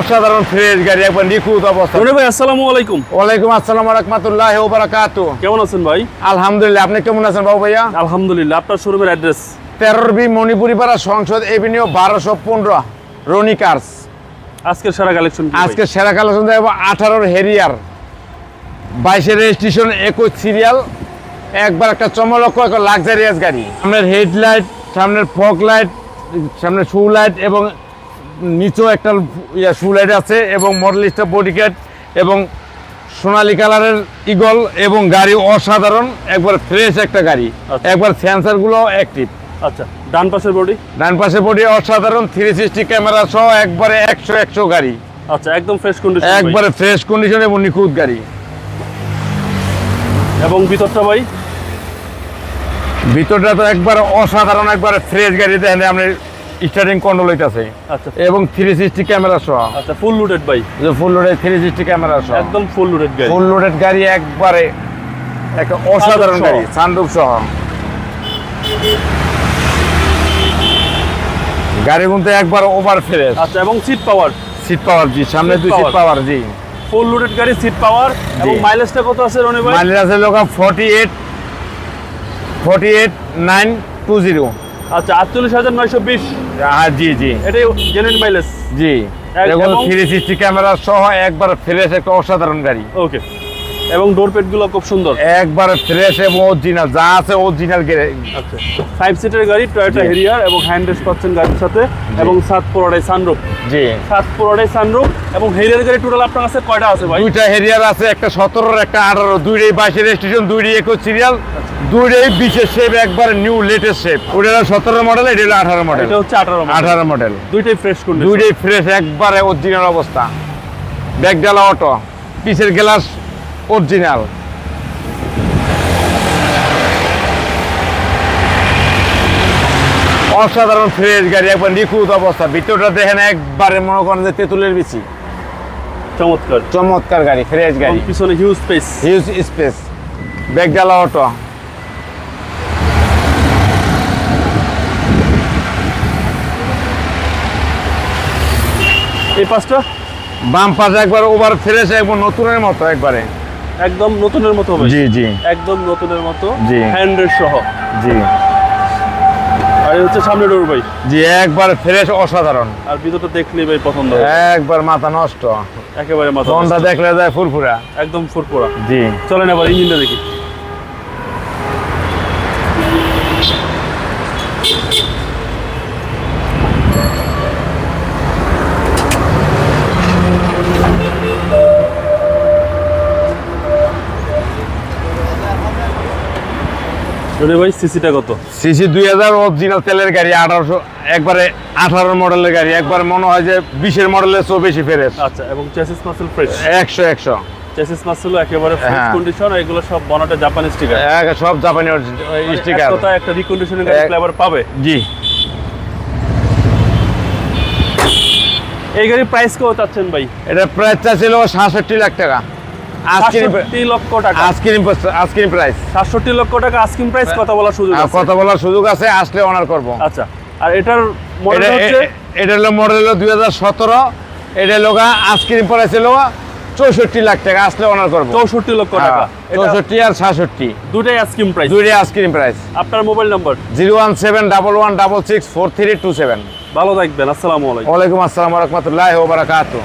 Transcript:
অসাধারণ ফ্রেশ গাড়ি একবার নিখুঁত অবস্থা। ভাই আসসালামু আলাইকুম। ওয়ালাইকুম আসসালাম রহমতুল্লাহ বারাকাতু কেমন আছেন ভাই? আলহামদুলিল্লাহ আপনি কেমন আছেন বাবু ভাইয়া? আলহামদুলিল্লাহ আপনার শোরুমের অ্যাড্রেস? তেরোর বি মণিপুরি পাড়া সংসদ এভিনিউ বারোশো পনেরো রনি কার্স। আজকের সারা কালেকশন আজকে সেরা কালেকশন দেখব আঠারোর হেরিয়ার। বাইশের রেজিস্ট্রেশন একুশ সিরিয়াল একবার একটা চমলক্ষ একটা লাক্সারিয়াস গাড়ি। সামনের হেডলাইট সামনের ফগ লাইট সামনের শু লাইট এবং নিচেও একটা ইয়া শু লাইট আছে এবং মডেলিস্টা বডিকেট এবং সোনালী কালারের ইগল এবং গাড়ি অসাধারণ। একবার ফ্রেশ একটা গাড়ি। আচ্ছা। একবার সেন্সারগুলো অ্যাক্টিভ আচ্ছা ডান পাশের বডি ডান পাশের বডি অসাধারণ থ্রি সিক্সটি ক্যামেরা সহ একবারে একশো একশো গাড়ি। আচ্ছা একদম ফ্রেশ কন্ডিশন একবারে ফ্রেশ কন্ডিশন এবং নিখুঁত গাড়ি। এবং ভিতরটা ভাই? ভিতরটা তো একবার অসাধারণ একবারে ফ্রেশ গাড়ি দেখেন আপনি স্টারিং কন্ট্রোল হইতাছে আচ্ছা। এবং 360 ক্যামেরা সহ আচ্ছা ফুল লোডেড ভাই। যে ফুল লোডেড 360 ক্যামেরা সহ একদম ফুল লোডেড গাড়ি। ফুল লোডেড গাড়ি একবারে একটা অসাধারণ গাড়ি সানরুফ সহ। গাড়ি কিন্তু একবার ওভার ফ্রেশ আচ্ছা এবং সিট পাওয়ার সিট পাওয়ার জি সামনে দুই সিট পাওয়ার জি। ফুল লোডেড গাড়ি সিট পাওয়ার এবং মাইলেজটা কত আছে রনি ভাই? মাইলেজ আছে লোকা 48 48 920 আচ্ছা আটচল্লিশ হাজার নয়শো বিশ। জি জি। এটাই জেনুইন মাইলেজ জি। এবং- থ্রি সিক্সটি ক্যামেরা সহ একবার ফ্রেশ একটা অসাধারণ গাড়ি। ওকে এবং ডোর পেটগুলো খুব সুন্দর। একবার ফ্রেশ এবং অরিজিনাল যা আছে অরিজিনাল আচ্ছা ফাইভ সিটের গাড়ি টয়োটা হেরিয়ার এবং হ্যান্ড রেস্ট পাচ্ছেন গাড়ির সাথে এবং সাত পুরোটাই সানরুফ জি। সাত পুরোটাই সানরুফ এবং হেরিয়ার গাড়ি টোটাল আপনার কাছে কয়টা আছে ভাই? দুইটা হেরিয়ার আছে একটা সতেরোর একটা আঠারো দুইটাই বাইশের স্টেশন দুইটাই একুশ সিরিয়াল দুইটাই বিশেষ শেপ একবার নিউ লেটেস্ট শেপ ওটা হলো সতেরো মডেল এটা হলো আঠারো মডেল এটা হচ্ছে আঠারো আঠারো মডেল দুইটাই ফ্রেশ দুইটাই ফ্রেশ একবারে অরিজিনাল অবস্থা। ব্যাগডালা অটো পিছের গ্লাস অরিজিনাল। অসাধারণ ফ্রেশ গাড়ি একবার নিখুঁত অবস্থা। ভিতরটা দেখেন একবারে মনে করেন যে তেঁতুলের বিচি। চমৎকার। চমৎকার গাড়ি ফ্রেশ গাড়ি। পিছনে huge space huge space bag ব্যাগডালা auto এই পাঁচটা? বাম পাশে একবার ওভার ফ্রেশ একবার নতুনের মতো একবারে। একদম নতুনের মতো হবে জি জি। একদম নতুনের মতো। জি। হ্যান্ড রেস্ট সহ। জি। আর হচ্ছে সামনে ডোর ভাই। জি একবার ফ্রেশ অসাধারণ। আর ভিতরটা দেখলেই ভাই পছন্দ একবার মাথা নষ্ট। একেবারে মাথা ফোনটা নষ্ট। দেখলে যায় ফুরফুরা। একদম ফুরফুরা। জি। চলেন এবার ইঞ্জিনটা দেখি। রনি ভাই সিসিটা কত? সিসি দুই হাজার অরিজিনাল তেলের গাড়ি আঠারোশো একবারে আঠারো মডেলের গাড়ি একবার মনে হয় যে মডেলের বেশি ফ্রেশ আচ্ছা এবং চেসিস মাসেল ফ্রেশ একশো একশো। চেসিস মাসেল একেবারে ফ্রেশ হ্যাঁ। কন্ডিশন এগুলো সব বনাটা জাপানি স্টিকার সব জাপানি স্টিকার কথা একটা রিকন্ডিশনের গাড়ি ফ্লেভার পাবে? জি। এই গাড়ির প্রাইস কত চাচ্ছেন ভাই? এটা প্রাইসটা ছিল সাতষট্টি লাখ টাকা। লক্ষ টাকা। আজকের আজকের প্রাইস সাতষট্টি লক্ষ টাকা আস্কিং প্রাইস কথা বলার সুযোগ কথা বলার সুযোগ আছে আসলে অনার করব। আচ্ছা আর এটার মডেল হচ্ছে? এটা হলো মডেল হলো দুই হাজার সতেরো। এটা হলো আজকের প্রাইস হলো চৌষট্টি লাখ টাকা আসলে অনার করব। চৌষট্টি লক্ষ টাকা। হ্যাঁ, এটা চৌষট্টি আর সাতষট্টি। দুটাই আস্কিং প্রাইস দুইটাই আইসক্রিম প্রাইস আপনার mobile number zero one seven double one double six four three two seven. ভালো থাকবেন আসসালামু আলাইকুম। ওয়ালাইকুম আসসালাম রহমতুল্লাহ ওবরাকাতু